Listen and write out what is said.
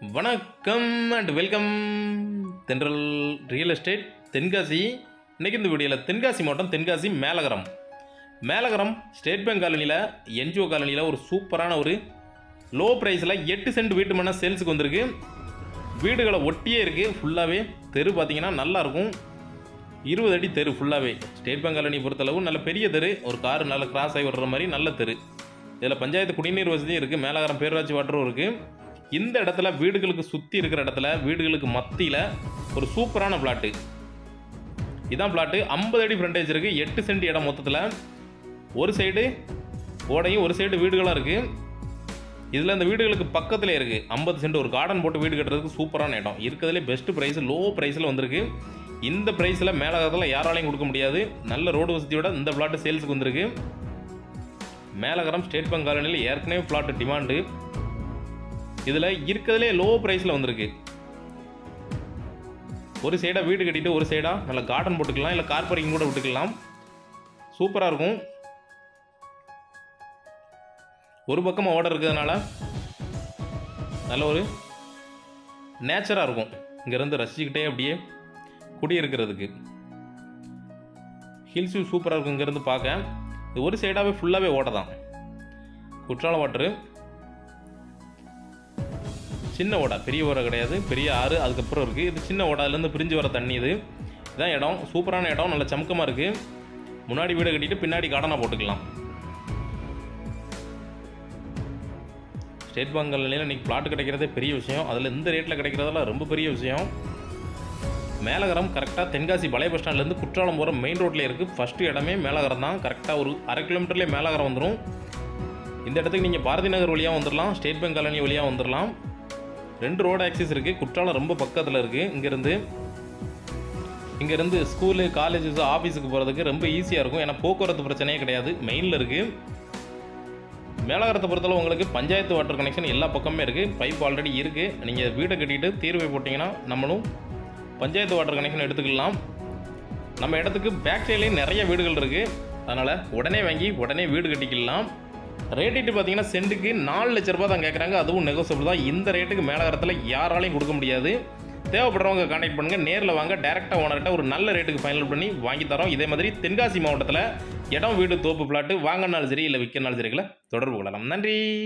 வணக்கம் and welcome Thendral real estate Tenkasi. இன்னைக்கு இந்த வீடியோவில் தென்காசி மாவட்டம் தென்காசி மேலகரம். மேலகரம் ஸ்டேட் பேங்க் காலனியில் என்ஜிஓ காலனியில் ஒரு சூப்பரான ஒரு லோ ப்ரைஸில் எட்டு சென்ட் வீட்டு மனை சேல்ஸுக்கு வந்திருக்கு. வீடுகளை ஒட்டியே இருக்குது ஃபுல்லாகவே தெரு பார்த்திங்கன்னா நல்லா இருக்கும். இருபது அடி தெரு ஃபுல்லாகவே ஸ்டேட் பேங்க் காலனி பொறுத்தளவு நல்ல பெரிய தெரு. ஒரு கார் நல்ல கிராஸ் ஆகி விடுற மாதிரி நல்ல தெரு. இதில் பஞ்சாயத்து குடிநீர் வசதியும் இருக்குது மேலகரம் பேரூராட்சி வாட்டரும் இருக்குது இந்த இடத்துல வீடுகளுக்கு சுற்றி இருக்கிற இடத்துல வீடுகளுக்கு மத்தியில் ஒரு சூப்பரான பிளாட்டு இதான் பிளாட்டு ஐம்பது அடி ஃப்ரண்டேஜ் இருக்குது எட்டு சென்ட் இடம் மொத்தத்தில். ஒரு சைடு ஓடையும் ஒரு சைடு வீடுகளாக இருக்குது இதில் இந்த வீடுகளுக்கு பக்கத்தில் இருக்குது ஐம்பது சென்ட் ஒரு கார்டன் போட்டு வீடு கட்டுறதுக்கு சூப்பரான இடம். இருக்கிறதுலே பெஸ்ட் ப்ரைஸ் லோ ப்ரைஸில் வந்திருக்கு. இந்த ப்ரைஸில் மேலகரத்தில் யாராலையும் கொடுக்க முடியாது. நல்ல ரோடு வசதியோட இந்த பிளாட்டு சேல்ஸுக்கு வந்திருக்கு. மேலகரம் ஸ்டேட் பேங்க் காலனியில் ஏற்கனவே பிளாட்டு டிமாண்டு இதில் இருக்கிறதுலே லோ ப்ரைஸில் வந்திருக்கு. ஒரு சைடாக வீடு கட்டிட்டு ஒரு சைடாக நல்ல கார்டன் போட்டுக்கலாம் இல்லை கார் பார்க்கிங் கூட விட்டுக்கலாம். சூப்பராக இருக்கும். ஒரு பக்கமாக ஓட இருக்கிறதுனால நல்ல ஒரு நேச்சராக இருக்கும். இங்கேருந்து ரசிச்சுக்கிட்டே அப்படியே குடியிருக்கிறதுக்கு. ஹில்ஸ் வியூ சூப்பராக இருக்கும் இங்கேருந்து பார்க்க. இது ஒரு சைடாகவே ஃபுல்லாகவே ஓட தான். குற்றாலம் வாட்டரு சின்ன ஓடா பெரிய ஓடை கிடையாது. பெரிய ஆறு அதுக்கப்புறம் இருக்குது இது சின்ன ஓடாலேருந்து பிரிஞ்சு வர தண்ணி இது. இதான் இடம். சூப்பரான இடம். நல்ல சமக்கமாக இருக்குது முன்னாடி வீடை கட்டிட்டு பின்னாடி கார்டனாக போட்டுக்கலாம். ஸ்டேட் பேங்க் நிலையில் இன்றைக்கி பிளாட் கிடைக்கிறதே பெரிய விஷயம். அதில் இந்த ரேட்டில் கிடைக்கிறதெல்லாம் ரொம்ப பெரிய விஷயம். மேலகரம் கரெக்டாக தென்காசி பழைய பஸ் ஸ்டாண்ட்லேருந்து குற்றாலம் போகிற மெயின் ரோட்லேயே இருக்குது ஃபஸ்ட்டு இடமே மேலகரம் தான். கரெக்டாக ஒரு அரை கிலோமீட்டர்லேயே மேலகரம் வந்துடும் இந்த இடத்துக்கு நீங்கள் பாரதி நகர் வழியாக வந்துடலாம் ஸ்டேட் பேங்க் காலனி வழியாக வந்துடலாம் ரெண்டு ரோடு ஆக்சிஸ் இருக்குது குற்றாலம் ரொம்ப பக்கத்தில் இருக்குது இங்கேருந்து இங்கேருந்து ஸ்கூலு காலேஜஸ் ஆஃபீஸுக்கு போகிறதுக்கு ரொம்ப ஈஸியாக இருக்கும். ஏன்னா போக்குவரத்து பிரச்சனையே கிடையாது. மெயினில் இருக்குது மேலகரத்தை பொறுத்தளவு உங்களுக்கு பஞ்சாயத்து வாட்டர் கனெக்ஷன் எல்லா பக்கமே இருக்குது பைப் ஆல்ரெடி இருக்குது நீங்கள் வீடை கட்டிட்டு தீர்வை போட்டிங்கன்னா நம்மளும் பஞ்சாயத்து வாட்டர் கனெக்ஷன் எடுத்துக்கலாம். நம்ம இடத்துக்கு பேக் சைட்லேயும் நிறைய வீடுகள் இருக்குது அதனால் உடனே வாங்கி உடனே வீடு கட்டிக்கலாம். ரேட்டு பார்த்தீங்கன்னா சென்ட்டுக்கு நாலு லட்ச ரூபா தான் கேட்குறாங்க அதுவும் நெகோசியபிள் தான். இந்த ரேட்டுக்கு மேலகரத்தில் யாராலையும் கொடுக்க முடியாது. தேவைப்படுறவங்க கான்டாக்ட் பண்ணுங்கள் நேரில் வாங்க. டேரெக்டாக ஓனர்கிட்ட ஒரு நல்ல ரேட்டுக்கு ஃபைனல் பண்ணி வாங்கி தரோம். இதே மாதிரி தென்காசி மாவட்டத்தில் இடம் வீடு தோப்பு பிளாட்டு வாங்கினாலும் சரி இல்லை விற்கனாலும் சரிங்களா தொடர்பு கொள்ளலாம். நன்றி!